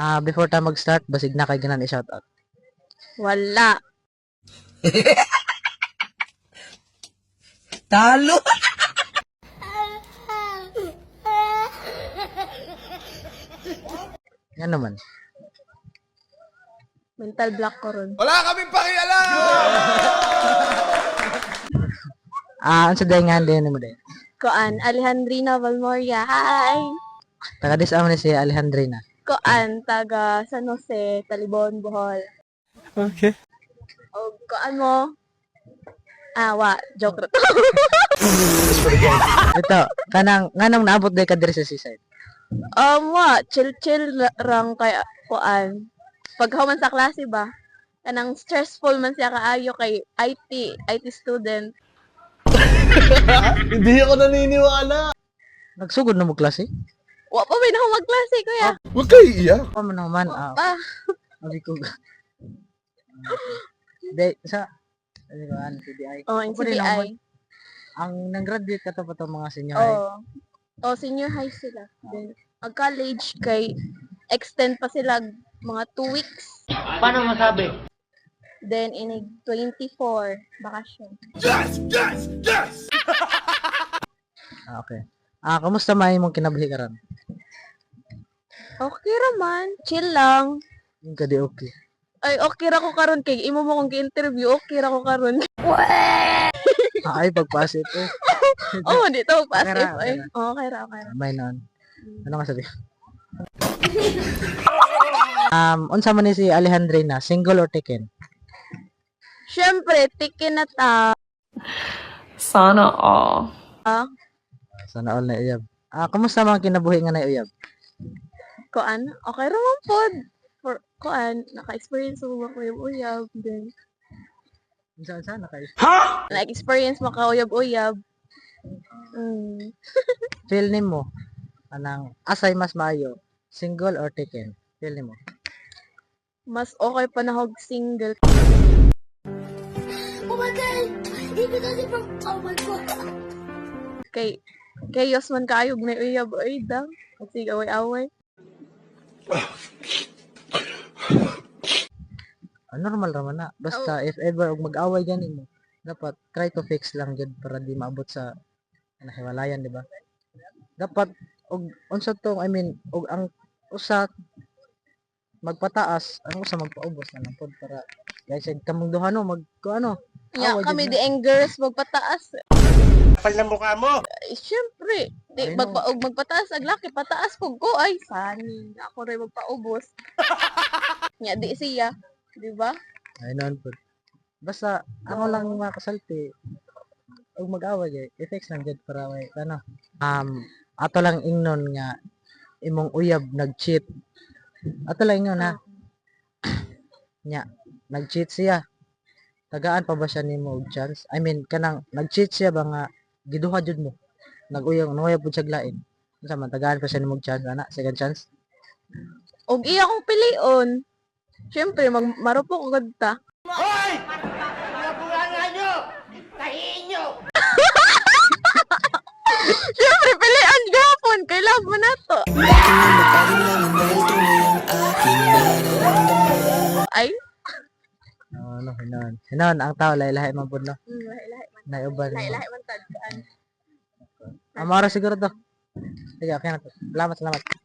Ah, before ta mag-start, basig na kay ganan i-shoutout. Wala. Talo! Yan naman. Mental block ko ron. Wala kaming pakialam! Ah, ang sa daingan din mo din. Koan, Alejandrina Valmoria. Hi! Taga dis ni si Alejandrina. Koan, taga San Jose, Talibon, Bohol. Okay. O, koan mo? Ah, wa. Joke rin. Ito, kanang nganong naabot day ka diri sa seaside. um, wa. Chill-chill la- rang kay koan. Pag human sa klase ba? Kanang stressful man siya kaayo kay IT, IT student. Hindi ako naniniwala. Nagsugod na mo klase? Wa pa may na magklase kuya. Huwag kayo iiyak. Pa man naman. Ah, pa. Abi ko. Day, sa ano ba, ano, CBI. Oh, in naman. CBI. Ang nang-graduate ka to pa to mga senior high. Oh. Oh, senior high sila. Then, ang college kay extend pa sila mga 2 weeks. Paano masabi? Then, inig 24 bakasyon. Yes! Yes! Yes! Ah, okay. Ah, kamusta may mong kinabuhi karon? Okay raman. Chill lang. Yung ka di okay. Ay, okay ra ko karon kay imo mo kong gi-interview, okay ra ko karon. Ah, ay pagpasit eh. oh, di to Okay passive ra, okay ay. Okay ra, okay ra. May noon. Ano nga sabi? um, unsa man ni si Alejandrina, single or taken? Syempre, tikin na ta. Sana all. Sana all na uyab. Ah, kamusta mga kinabuhi nga na uyab? Koan, okay raman pod. For koan, naka-experience mo ba ko uyab then Unsa unsa na kay? na-experience mo ka uyab-uyab. Mm. Feel nimo anang asay mas maayo, single or taken? Feel nimo. Mas okay pa na hog single. Oh my god! Though from oh my god! Kay chaos man kaayog na uyab ay daw. Kasi away-away. Ah, normal raman na. Basta if ever og mag-away gani mo, dapat try to fix lang jud para di maabot sa nahiwalayan, di ba? Dapat og unsa to, I mean, og ang usa magpataas, ang usa magpaubos na lang pod para guys, kamong duha no mag ano, Ya, Away kami di angers magpataas. Kapal na mukha mo! Eh, syempre, di Ay, no. magpa og magpataas ag laki pataas pug ko ay sani. Ako ray magpaubos. Nya di siya, di ba? ay non pod. Basta ako lang mga kasalti og mag-away gay, i-fix lang jud para may ano. Um, ato lang ingnon nga imong uyab nag-cheat. Ato lang ingnon ha. Nya, nag-cheat siya. Tagaan pa ba siya nimo og chance? I mean, kanang nag-cheat siya ba nga giduha jud mo. Nag-uyang nuyab pud siya glain. Unsa man tagaan pa siya nimo og chance ana, second chance. Og iya kong pilion. Syempre mag marupok gud ta. Hoy! Pinabunga nyo! Tahiin nyo! Syempre pilion gapon kay love mo na to. Ay, Ano, hinon. Hinon ang tao lahi-lahi man pud no. mm, lahi-lahi man. Lahi-lahi man tadaan. Amara siguro to. Sige, okay na to. Salamat, salamat.